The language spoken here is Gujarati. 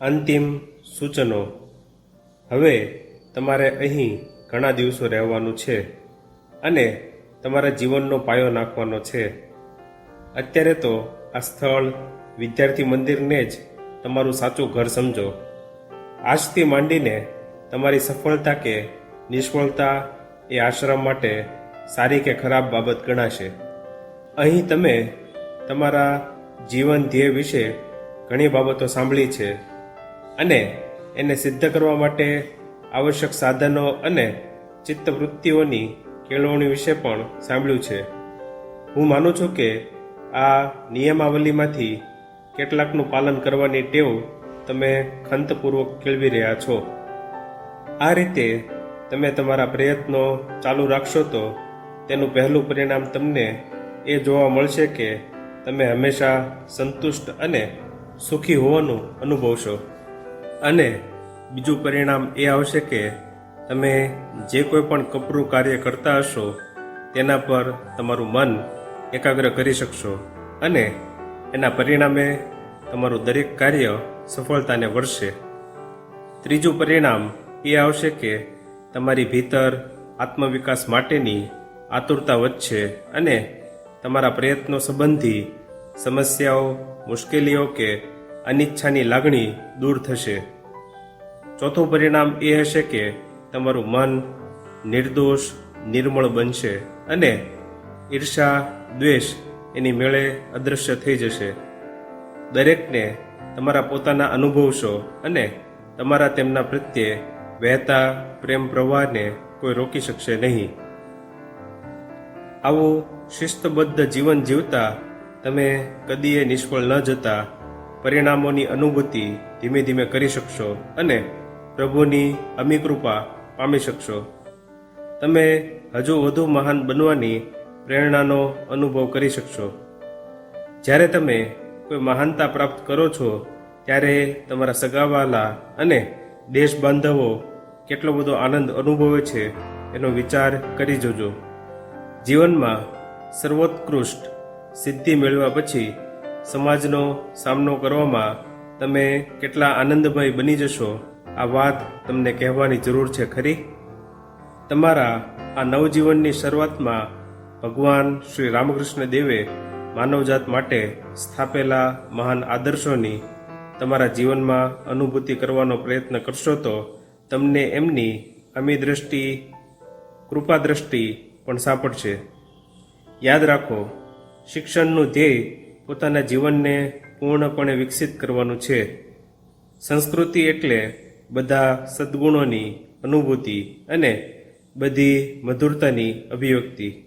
અંતિમ સૂચનો. હવે તમારે અહીં ઘણા દિવસો રહેવાનું છે અને તમારા જીવનનો પાયો નાખવાનો છે. અત્યારે તો આ સ્થળ, વિદ્યાર્થી મંદિરને જ તમારું સાચું ઘર સમજો. આજથી માંડીને તમારી સફળતા કે નિષ્ફળતા એ આશ્રમ માટે સારી કે ખરાબ બાબત ગણાશે. અહીં તમે તમારા જીવન ધ્યેય વિશે ઘણી બાબતો સાંભળી છે. અને એને સિદ્ધ કરવા માટે આવશ્યક સાધનો અને ચિત્તવૃત્તિઓની કેળવણી વિશે પણ સાંભળ્યું છે. હું માનું છું કે આ નિયમાવલીમાંથી કેટલાકનું પાલન કરવાની ટેવ તમે ખંતપૂર્વક કેળવી રહ્યા છો. આ રીતે તમે તમારા પ્રયત્નો ચાલુ રાખશો તો તેનું પહેલું પરિણામ તમને એ જોવા મળશે કે તમે હંમેશા સંતુષ્ટ અને સુખી હોવાનું અનુભવશો. અને બીજું પરિણામ એ આવશે કે તમે જે કોઈ પણ કપરું કાર્ય કરતા હશો, તેના પર તમારું મન એકાગ્ર કરી શકશો અને એના પરિણામે તમારું દરેક કાર્ય સફળતાને વળશે. ત્રીજું પરિણામ એ આવશે કે તમારી ભીતર આત્મવિકાસ માટેની આતુરતા વધશે અને તમારા પ્રયત્નો સંબંધી સમસ્યાઓ, મુશ્કેલીઓ કે અનિચ્છાની લાગણી દૂર થશે. ચોથું પરિણામ એ હશે કે તમારું મન નિર્દોષ, નિર્મળ બનશે અને ઈર્ષા, દ્વેષ એની મેળે અદૃશ્ય થઈ જશે. દરેકને તમારા પોતાના અનુભવશો અને તમારા તેમના પ્રત્યે વહેતા પ્રેમ પ્રવાહને કોઈ રોકી શકશે નહીં. આવું શિસ્તબદ્ધ જીવન જીવતા તમે કદીએ નિષ્ફળ ન જતા પરિણામોની અનુભૂતિ ધીમે ધીમે કરી શકશો અને પ્રભુની અમી કૃપા પામી શકશો. તમે હજુ વધુ મહાન બનવાની પ્રેરણાનો અનુભવ કરી શકશો. જ્યારે તમે કોઈ મહાનતા પ્રાપ્ત કરો છો, ત્યારે તમારા સગાવાલા અને દેશ બાંધવો કેટલો બધો આનંદ અનુભવે છે એનો વિચાર કરી જોજો. જીવનમાં સર્વોત્કૃષ્ટ સિદ્ધિ મેળવ્યા પછી સમાજનો સામનો કરવામાં તમે કેટલા આનંદમય બની જશો. આ વાત તમને કહેવાની જરૂર છે ખરી? તમારા આ નવજીવનની શરૂઆતમાં ભગવાન શ્રી રામકૃષ્ણ દેવે માનવજાત માટે સ્થાપેલા મહાન આદર્શોની તમારા જીવનમાં અનુભૂતિ કરવાનો પ્રયત્ન કરશો તો તમને એમની અમી દ્રષ્ટિ કૃપા દ્રષ્ટિ પણ સાંપડશે. યાદ રાખો, શિક્ષણનું ધ્યેય પોતાના જીવનને પૂર્ણપણે વિકસિત કરવાનું છે. સંસ્કૃતિ એટલે બધા સદ્ગુણોની અનુભૂતિ અને બધી મધુરતાની અભિવ્યક્તિ.